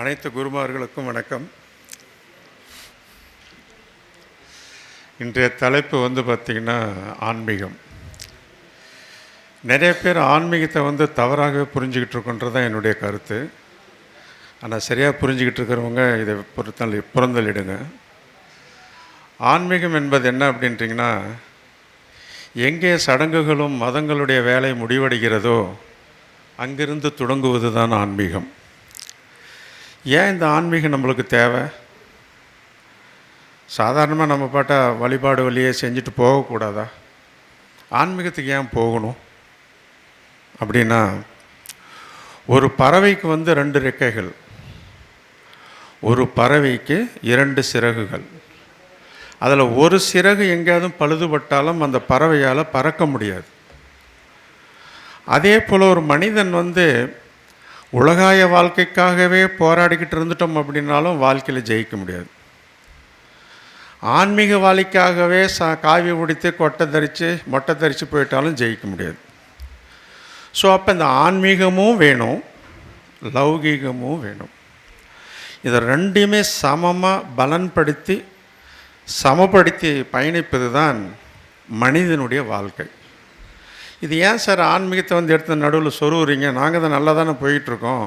அனைத்து குருமார்களுக்கும் வணக்கம். இன்றைய தலைப்பு வந்து பார்த்திங்கன்னா ஆன்மீகம். நிறைய பேர் ஆன்மீகத்தை வந்து தவறாகவே புரிஞ்சுக்கிட்டு இருக்கோன்றது தான் என்னுடைய கருத்து. ஆனால் சரியாக புரிஞ்சுக்கிட்டு இருக்கிறவங்க இதை பொறுத்தல் புறந்தள்ளிடுங்க. ஆன்மீகம் என்பது என்ன அப்படின்ட்டிங்கன்னா எங்கே சடங்குகளும் மதங்களுடைய வேலை முடிவடைகிறதோ அங்கிருந்து தொடங்குவது தான் ஆன்மீகம். ஏன் இந்த ஆன்மீகம் நம்மளுக்கு தேவை? சாதாரணமாக நம்ம பாட்டா வழிபாடு வழியே செஞ்சுட்டு போகக்கூடாதா? ஆன்மீகத்துக்கு ஏன் போகணும்? அப்படின்னா ஒரு பறவைக்கு வந்து ரெண்டு ரெக்கைகள். ஒரு பறவைக்கு இரண்டு சிறகுகள். அதில் ஒரு சிறகு எங்கேயாவது பழுதுபட்டாலும் அந்த பறவையால் பறக்க முடியாது. அதே போல் ஒரு மனிதன் வந்து உலகாய வாழ்க்கைக்காகவே போராடிக்கிட்டு இருந்துட்டோம் அப்படின்னாலும் வாழ்க்கையில் ஜெயிக்க முடியாது. ஆன்மீக வாழ்க்கைக்காகவே சா காவி உடித்து கொட்டை தரித்து மொட்டை தரித்து போயிட்டாலும் ஜெயிக்க முடியாது. ஸோ அப்போ இந்த ஆன்மீகமும் வேணும் லௌகீகமும் வேணும். இதை ரெண்டையுமே சமமாக பலன்படுத்தி சமப்படுத்தி பயணிப்பது தான் மனிதனுடைய வாழ்க்கை. இது ஏன் சார் ஆன்மீகத்தை வந்து எடுத்து நடுவில் சொருவுறீங்க? நாங்கள் தான் நல்லா தானே போயிட்டுருக்கோம்.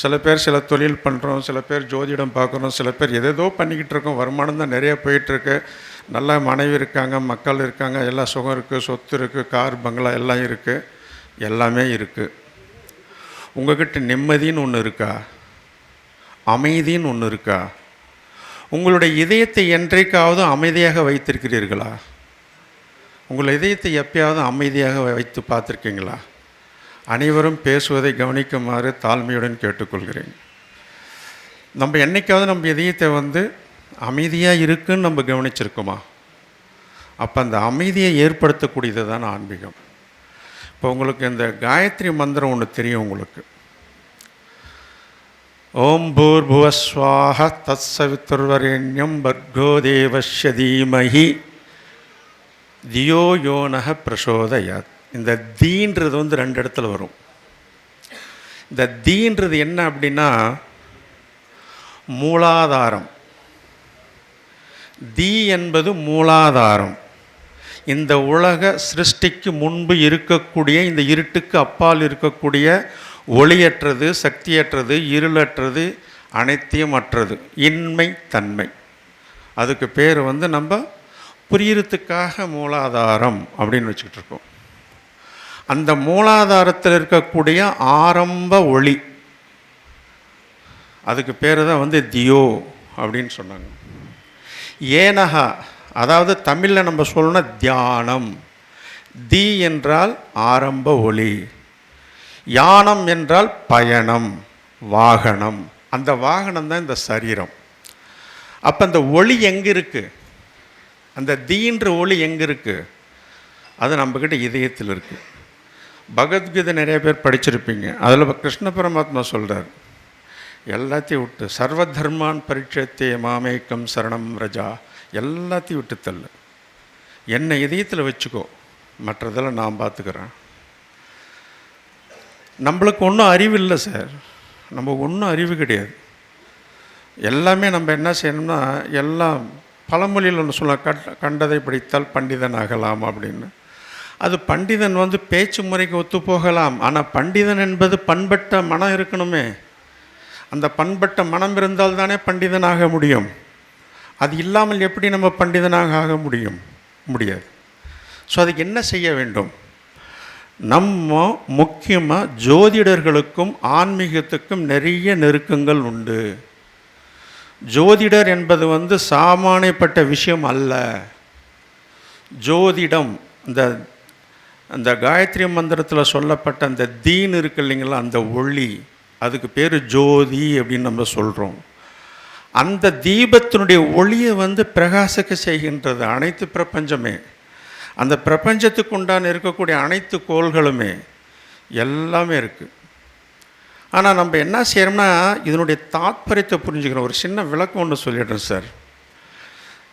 சில பேர் சில தொழில் பண்ணுறோம் சில பேர் ஜோதிடம் பார்க்குறோம் சில பேர் எதேதோ பண்ணிக்கிட்டு இருக்கோம். வருமானம் தான் நிறைய போயிட்டுருக்கு. நல்லா மனைவி இருக்காங்க மக்கள் இருக்காங்க எல்லா சுகம் இருக்குது சொத்து இருக்குது கார் பங்களா எல்லாம் இருக்குது எல்லாமே இருக்குது உங்கள்கிட்ட நிம்மதின்னு ஒன்று இருக்கா? அமைதின்னு ஒன்று இருக்கா? உங்களுடைய இதயத்தை என்றைக்காவது அமைதியாக வைத்திருக்கிறீர்களா? உங்கள் இதயத்தை எப்பயாவது அமைதியாக வைத்து பார்த்துருக்கீங்களா? அனைவரும் பேசுவதை கவனிக்குமாறு தாழ்மையுடன் கேட்டுக்கொள்கிறேன். நம்ம என்னைக்காவது நம்ம இதயத்தை வந்து அமைதியாக இருக்குன்னு நம்ம கவனிச்சிருக்கோமா? அப்போ அந்த அமைதியை ஏற்படுத்தக்கூடியது தான் ஆன்மீகம். இப்போ உங்களுக்கு இந்த காயத்ரி மந்திரம் ஒன்று தெரியும் உங்களுக்கு. ஓம் பூர்புவஸ்வாக தத் சவித்துர்வரேண்யம் பர்கோ தேவஸ்ய தீமஹி. தியோ யோனக பிரசோதயாத். இந்த தீன்றது வந்து ரெண்டு இடத்துல வரும். இந்த தீன்றது என்ன அப்படின்னா மூலாதாரம். தீ என்பது மூலாதாரம். இந்த உலக சிருஷ்டிக்கு முன்பு இருக்கக்கூடிய இந்த இருட்டுக்கு அப்பால் இருக்கக்கூடிய ஒளியற்றது சக்தியற்றது இருளற்றது அனைத்தையும் அற்றது. இன்மை தன்மை. அதுக்கு பேர் வந்து நம்ம புரியறதுக்காக மூலாதாரம் அப்படின்னு வச்சுக்கிட்டு இருக்கோம். அந்த மூலாதாரத்தில் இருக்கக்கூடிய ஆரம்ப ஒளி அதுக்கு பேர் தான் வந்து தியோ அப்படின்னு சொன்னாங்க. ஏனகா அதாவது தமிழில் நம்ம சொல்லணும் தியானம். தி என்றால் ஆரம்ப ஒளி யானம் என்றால் பயணம் வாகனம். அந்த வாகனம் தான் இந்த சரீரம். அப்போ அந்த ஒளி எங்கே இருக்குது அந்த தீன்ற ஒளி எங்கே இருக்குது அது நம்மக்கிட்ட இதயத்தில் இருக்குது பகவத்கீதை நிறைய பேர் படிச்சிருப்பீங்க. அதில் கிருஷ்ண பரமாத்மா சொல்கிறார் எல்லாத்தையும் விட்டு சர்வ தர்மான் பரீட்சத்தை மாமேக்கம் சரணம் ரஜா. எல்லாத்தையும் விட்டு தள்ளு. என்னை இதயத்தில் வச்சுக்கோ மற்றதெல்லாம் நான் பார்த்துக்கிறேன் நம்மளுக்கு ஒன்றும் அறிவு இல்லை சார். நம்ம ஒன்றும் அறிவு கிடையாது. எல்லாமே நம்ம என்ன செய்யணும்னா எல்லாம் பழமொழியில் ஒன்று சொல்ல கட் கண்டதை படித்தால் பண்டிதன் ஆகலாம் அப்படின்னு. அது பண்டிதன் வந்து பேச்சு முறைக்கு ஒத்து போகலாம். ஆனால் பண்டிதன் என்பது பண்பட்ட மனம் இருக்கணுமே. அந்த பண்பட்ட மனம் இருந்தால் தானே பண்டிதனாக முடியும். அது இல்லாமல் எப்படி நம்ம பண்டிதனாக ஆக முடியும்? முடியாது. ஸோ அதுக்கு என்ன செய்ய வேண்டும்? நம்ம முக்கியமாக ஜோதிடர்களுக்கும் ஆன்மீகத்துக்கும் நிறைய நெருக்கங்கள் உண்டு. ஜோதிடர் என்பது வந்து சாமானியப்பட்ட விஷயம் அல்ல. ஜோதிடம் இந்த அந்த காயத்ரி மந்திரத்தில் சொல்லப்பட்ட அந்த தீன் இருக்கு இல்லைங்களா அந்த ஒளி அதுக்கு பேர் ஜோதி அப்படின்னு நம்ம சொல்கிறோம் அந்த தீபத்தினுடைய ஒளியை வந்து பிரகாசிக்க செய்கின்றது அனைத்து பிரபஞ்சமே. அந்த பிரபஞ்சத்துக்கு உண்டான இருக்கக்கூடிய அனைத்து கோள்களுமே எல்லாமே இருக்குது ஆனால் நம்ம என்ன செய்கிறோம்னா இதனுடைய தாத்பரியத்தை புரிஞ்சுக்கிறோம் ஒரு சின்ன விளக்கம் ஒன்று சொல்லிடுறேன் சார்.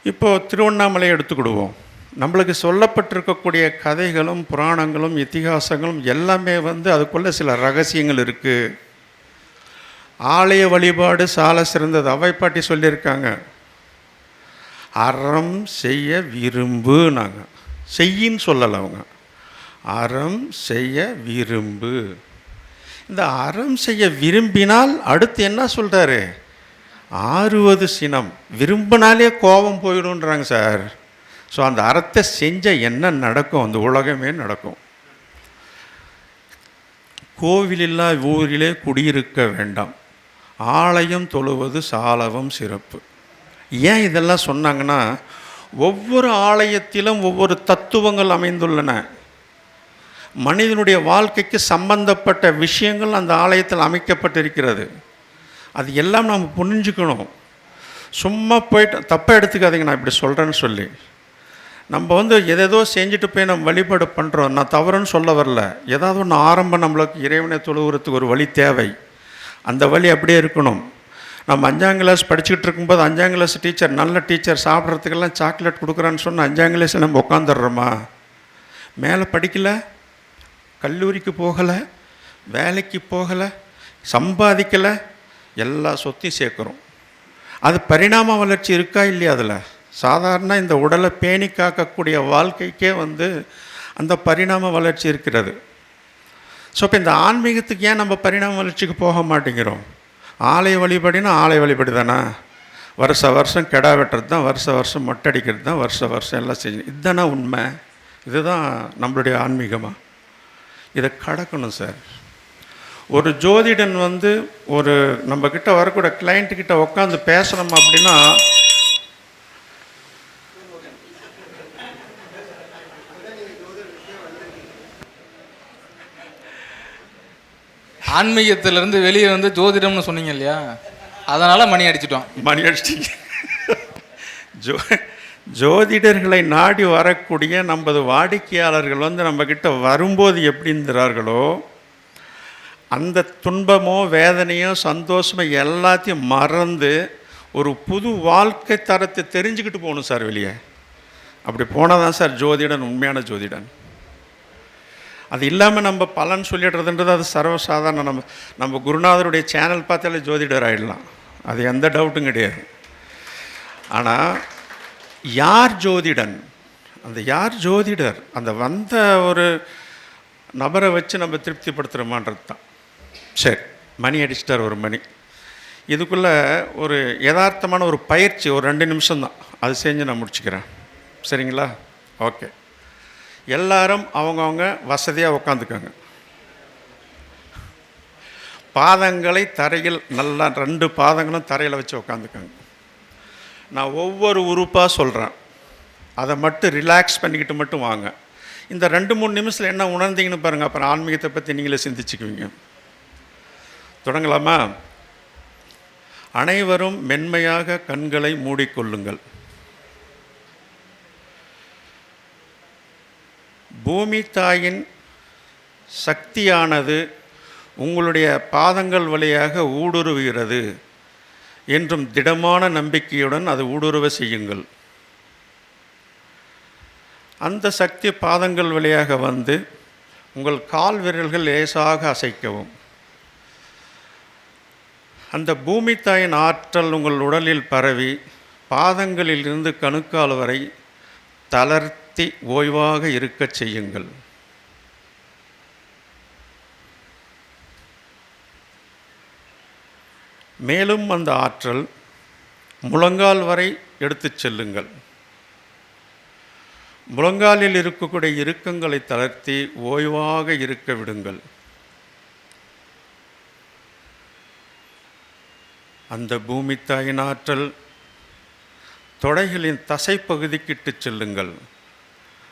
இப்போது திருவண்ணாமலையை எடுத்துக்கிடுவோம். நம்மளுக்கு சொல்லப்பட்டிருக்கக்கூடிய கதைகளும் புராணங்களும் இத்திகாசங்களும் எல்லாமே வந்து அதுக்குள்ளே சில ரகசியங்கள் இருக்குது ஆலய வழிபாடு சால சிறந்தது. அவை பாட்டி சொல்லியிருக்காங்க. அறம் செய்ய விரும்பு நாங்கள் செய்யின்னு சொல்லலை அவங்க. அறம் செய்ய விரும்பு. இந்த அறம் செய்ய விரும்பினால் அடுத்து என்ன சொல்கிறாரு ஆறுவது சினம். விரும்பினாலே கோபம் போயிடும்ன்றாங்க சார். ஸோ அந்த அறத்தை செஞ்ச என்ன நடக்கும்? அந்த உலகமே நடக்கும். கோவிலில்லா ஊரிலே குடியிருக்க வேண்டாம். ஆலயம் தொழுவது சாலவம் சிறப்பு. ஏன் இதெல்லாம் சொன்னாங்கன்னா ஒவ்வொரு ஆலயத்திலும் ஒவ்வொரு தத்துவங்கள் அமைந்துள்ளன. மனிதனுடைய வாழ்க்கைக்கு சம்பந்தப்பட்ட விஷயங்கள் அந்த ஆலயத்தில் அமைக்கப்பட்டிருக்கிறது. அது எல்லாம் நம்ம புரிஞ்சுக்கணும். சும்மா போயிட்டு தப்பாக எடுத்துக்காதீங்க நான் இப்படி சொல்கிறேன்னு சொல்லி. நம்ம வந்து எதேதோ செஞ்சுட்டு போய் நம்ம வழிபாடு பண்ணுறோம் நான் தவறுன்னு சொல்ல வரல. ஏதாவது ஒன்று ஆரம்பம் நம்மளுக்கு இறைவனை தொழுகிறதுக்கு ஒரு வழி தேவை. அந்த வழி அப்படியே இருக்கணும். நம்ம அஞ்சாம் கிளாஸ் படிச்சுக்கிட்டு இருக்கும்போது அஞ்சாம் கிளாஸ் டீச்சர் நல்ல டீச்சர் சாப்பிட்றதுக்கெல்லாம் சாக்லேட் கொடுக்குறான்னு சொன்னால் அஞ்சாம் கிளாஸில் நம்ம உட்காந்துடுறோமா மேலே படிக்கலை? கல்லூரிக்கு போகலை வேலைக்கு போகலை சம்பாதிக்கலை எல்லா சொத்தையும் சேர்க்குறோம். அது பரிணாம வளர்ச்சி இருக்கா இல்லையா அதில்? சாதாரண இந்த உடலை பேணி காக்கக்கூடிய வாழ்க்கைக்கே வந்து அந்த பரிணாம வளர்ச்சி இருக்கிறது. ஸோ இப்போ இந்த ஆன்மீகத்துக்கு ஏன் நம்ம பரிணாம வளர்ச்சிக்கு போக மாட்டேங்கிறோம்? ஆலய வழிபடினா ஆலய வழிபடி தானே? வருஷ வருஷம் கெடா வெட்டுறது தான் வருஷ வருஷம் மொட்டை அடிக்கிறது தான் வருஷ வருஷம் எல்லாம் செய்யணும் இதுதானே உண்மை? இதுதான் நம்மளுடைய ஆன்மீகமாக இதை கடக்கணும் சார். ஒரு ஜோதிடன் வந்து ஒரு நம்ம கிட்ட வரக்கூடிய client கிட்ட உட்காந்து பேசணும் அப்படின்னா ஆன்மீகத்திலிருந்து வெளியே வந்து ஜோதிடம்னு சொன்னீங்க இல்லையா? அதனால மணி அடிச்சிட்டோம். மணி அடிச்சிட்டீங்க. ஜோ ஜோதிடர்களை நாடி வரக்கூடிய நமது வாடிக்கையாளர்கள் வந்து நம்மக்கிட்ட வரும்போது எப்படிங்கிறார்களோ அந்த துன்பமோ வேதனையோ சந்தோஷமோ எல்லாத்தையும் மறந்து ஒரு புது வாழ்க்கை தரத்தை தெரிஞ்சுக்கிட்டு போகணும் சார் வெளியே. அப்படி போனால் தான் சார் ஜோதிடன் உண்மையான ஜோதிடன். அது இல்லாமல் நம்ம பலன் சொல்லிடுறதுன்றது அது சர்வசாதாரண நம்ம நம்ம குருநாதருடைய சேனல் பார்த்தாலே ஜோதிடர் ஆகிடலாம் அது எந்த டவுட்டும் கிடையாது. ஆனால் யார் ஜோதிடன்? அந்த யார் ஜோதிடர்? அந்த வந்த ஒரு நபரை வச்சு நம்ம திருப்திப்படுத்துகிறோமான்றது தான். சரி மணி அடிச்சிட்டார் ஒரு மணி. இதுக்குள்ளே ஒரு யதார்த்தமான ஒரு பயிற்சி ஒரு ரெண்டு நிமிஷம்தான் அது செஞ்சு நான் முடிச்சுக்கிறேன். சரிங்களா? ஓகே. எல்லாரும் அவங்கவுங்க வசதியாக உட்காந்துக்கோங்க பாதங்களை தரையில் நல்லா ரெண்டு பாதங்களும் தரையில் வச்சு உட்காந்துக்கோங்க நான் ஒவ்வொரு உறுப்பாக சொல்கிறேன் அதை மட்டும் ரிலாக்ஸ் பண்ணிக்கிட்டு மட்டும் வாங்க. இந்த ரெண்டு மூணு நிமிஷத்தில் என்ன உணர்ந்தீங்கன்னு பாருங்கள் அப்புறம் ஆன்மீகத்தை பற்றி நீங்களே சிந்திச்சுக்குவீங்க. தொடங்கலாமா? அனைவரும் மென்மையாக கண்களை மூடிக்கொள்ளுங்கள். பூமி தாயின் சக்தியானது உங்களுடைய பாதங்கள் வழியாக ஊடுருவுகிறது. என்றும் திடமான நம்பிக்கையுடன் அது ஊடுருவ செய்யுங்கள். அந்த சக்தி பாதங்கள் வழியாக வந்து உங்கள் கால் விரல்கள் லேசாக அசைக்கவும். அந்த பூமி தாயின் ஆற்றல் உங்கள் உடலில் பரவி பாதங்களில் இருந்து கணுக்கால் வரை தளர்த்தி ஓய்வாக இருக்கச் செய்யுங்கள். மேலும் அந்த ஆற்றல் முழங்கால் வரை எடுத்துச் செல்லுங்கள். முழங்காலில் இருக்கக்கூடிய இறுக்கங்களை தளர்த்தி ஓய்வாக இருக்க விடுங்கள். அந்த பூமி தாயின் ஆற்றல் தொடைகளின் தசைப்பகுதிக்கிட்டு செல்லுங்கள்.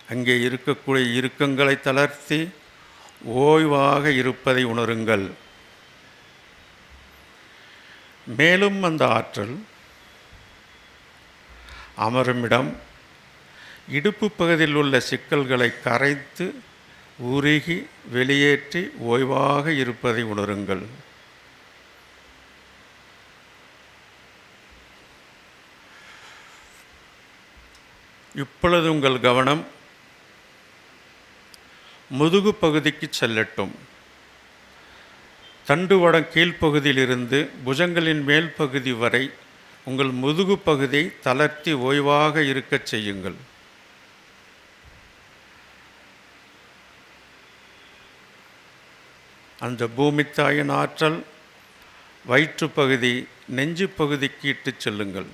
அங்கே இருக்கக்கூடிய இறுக்கங்களை தளர்த்தி ஓய்வாக இருப்பதை உணருங்கள். மேலும் அந்த ஆற்றல் அமருமிடம் இடுப்பு பகுதியில் உள்ள சிக்கல்களை கரைத்து உருகி வெளியேற்றி ஓய்வாக இருப்பதை உணருங்கள். இப்பொழுது உங்கள் கவனம் முதுகு பகுதிக்கு செல்லட்டும். தண்டுவடம் கீழ்ப்பகுதியிலிருந்து புஜங்களின் மேல் பகுதி வரை உங்கள் முதுகு பகுதியை தளர்த்தி ஓய்வாக இருக்கச் செய்யுங்கள். அந்த பூமித்தாயின் ஆற்றல் வயிற்றுப் பகுதி நெஞ்சு பகுதிக்கு இட்டுச் செல்லுங்கள்.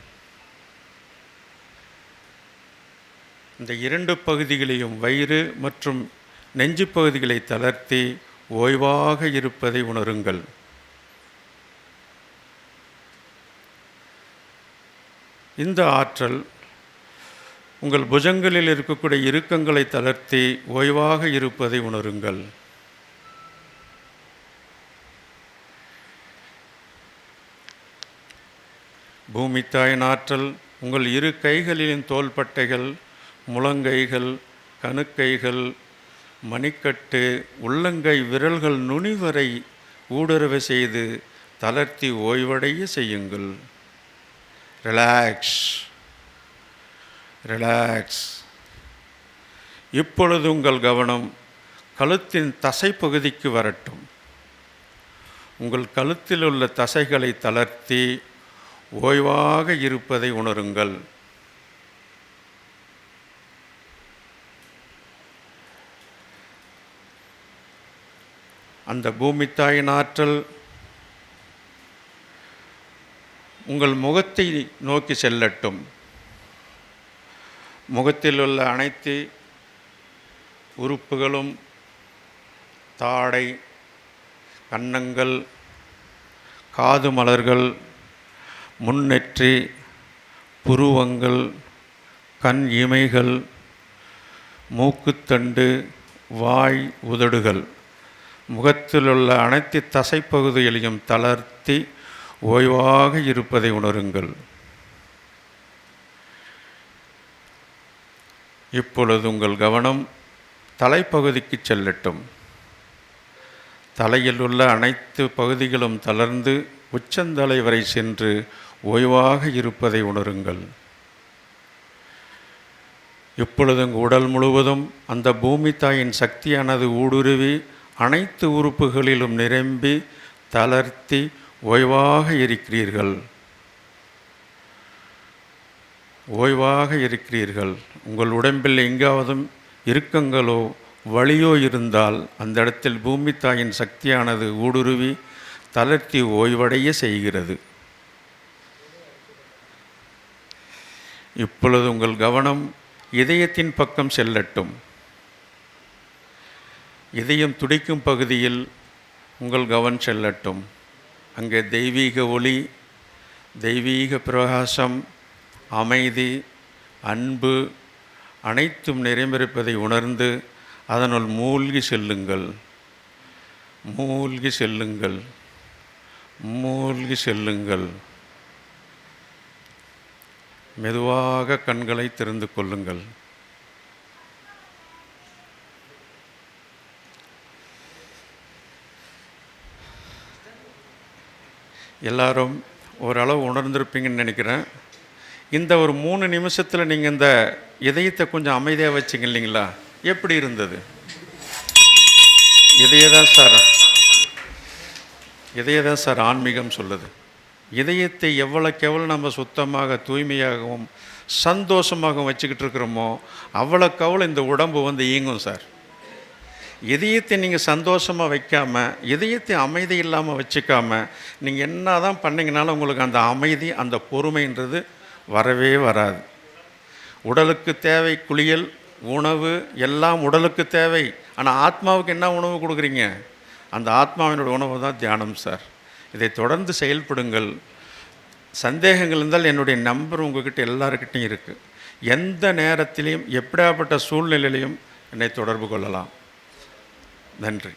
இந்த இரண்டு பகுதிகளையும் வயிறு மற்றும் நெஞ்சு பகுதிகளை தளர்த்தி ஓய்வாக இருப்பதை உணருங்கள். இந்த ஆற்றல் உங்கள் புஜங்களில் இருக்கக்கூடிய இறுக்கங்களை தளர்த்தி ஓய்வாக இருப்பதை உணருங்கள். பூமி தாயின் ஆற்றல் உங்கள் இரு கைகளின் தோள்பட்டைகள் முழங்கைகள் கணுக்கைகள் மணிக்கட்டு உள்ளங்கை விரல்கள் நுனி வரை ஊடுருவ செய்து தளர்த்தி ஓய்வடைய செய்யுங்கள். ரிலாக்ஸ் ரிலாக்ஸ் இப்பொழுது உங்கள் கவனம் கழுத்தின் தசை பகுதிக்கு வரட்டும். உங்கள் கழுத்தில் உள்ள தசைகளை தளர்த்தி ஓய்வாக இருப்பதை உணருங்கள். அந்த பூமி தாயின் ஆற்றல் உங்கள் முகத்தை நோக்கி செல்லட்டும். முகத்தில் உள்ள அனைத்து உறுப்புகளும் தாடை கன்னங்கள் காது மலர்கள் முன்னெற்றி புருவங்கள் கண் இமைகள் மூக்குத்தண்டு வாய் உதடுகள். முகத்திலுள்ள அனைத்து தசைப்பகுதிகளையும் தளர்த்தி ஓய்வாக இருப்பதை உணருங்கள். இப்பொழுது உங்கள் கவனம் தலைப்பகுதிக்கு செல்லட்டும். தலையில் உள்ள அனைத்து பகுதிகளும் தளர்ந்து உச்சந்தலை வரை சென்று ஓய்வாக இருப்பதை உணருங்கள். இப்பொழுது உங்கள் உடல் முழுவதும் அந்த பூமி தாயின் சக்தியானது ஊடுருவி அனைத்து உறுப்புகளிலும் நிரம்பி தளர்த்தி ஓய்வாக இருக்கிறீர்கள். ஓய்வாக இருக்கிறீர்கள். உங்கள் உடம்பில் எங்காவதும் இறுக்கங்களோ வழியோ இருந்தால் அந்த இடத்தில் பூமி தாயின் சக்தியானது ஊடுருவி தளர்த்தி ஓய்வடைய செய்கிறது. இப்பொழுது உங்கள் கவனம் இதயத்தின் பக்கம் செல்லட்டும். இதயம் துடிக்கும் பகுதியில் உங்கள் கவன் செல்லட்டும். அங்கே தெய்வீக ஒளி தெய்வீக பிரகாசம் அமைதி அன்பு அனைத்தும் நிறைந்திருப்பதை உணர்ந்து அதனுள் மூழ்கி செல்லுங்கள். மூழ்கி செல்லுங்கள். மூழ்கி செல்லுங்கள். மெதுவாக கண்களை திறந்து கொள்ளுங்கள். எல்லாரும் ஓரளவு உணர்ந்திருப்பீங்கன்னு நினைக்கிறேன். இந்த ஒரு மூணு நிமிஷத்தில் நீங்கள் இந்த இதயத்தை கொஞ்சம் அமைதியாக வச்சிங்க இல்லைங்களா? எப்படி இருந்தது? இதையே தான் சார் இதையே தான் சார் ஆன்மீகம் சொல்லுது. இதயத்தை எவ்வளோக்கு எவ்வளோ நம்ம சுத்தமாக தூய்மையாகவும் சந்தோஷமாகவும் வச்சுக்கிட்டு இருக்கிறோமோ அவ்வளோக்கு அவ்வளோ இந்த உடம்பு வந்து இயங்கும் சார். இதயத்தை நீங்கள் சந்தோஷமாக வைக்காமல் இதயத்தை அமைதி இல்லாமல் வச்சுக்காம நீங்கள் என்ன தான் பண்ணிங்கனாலும் உங்களுக்கு அந்த அமைதி அந்த பொறுமைன்றது வரவே வராது. உடலுக்கு தேவை குளியல் உணவு எல்லாம் உடலுக்கு தேவை. ஆனால் ஆத்மாவுக்கு என்ன உணவு கொடுக்குறீங்க? அந்த ஆத்மாவினோட உணவு தான் தியானம் சார். இதை தொடர்ந்து செயல்படுங்கள். சந்தேகங்கள் இருந்தால் என்னுடைய நம்பர் உங்ககிட்ட எல்லாருக்கிட்டையும் இருக்குது எந்த நேரத்திலையும் எப்படியாப்பட்ட சூழ்நிலையிலையும் என்னை தொடர்பு கொள்ளலாம். நன்றி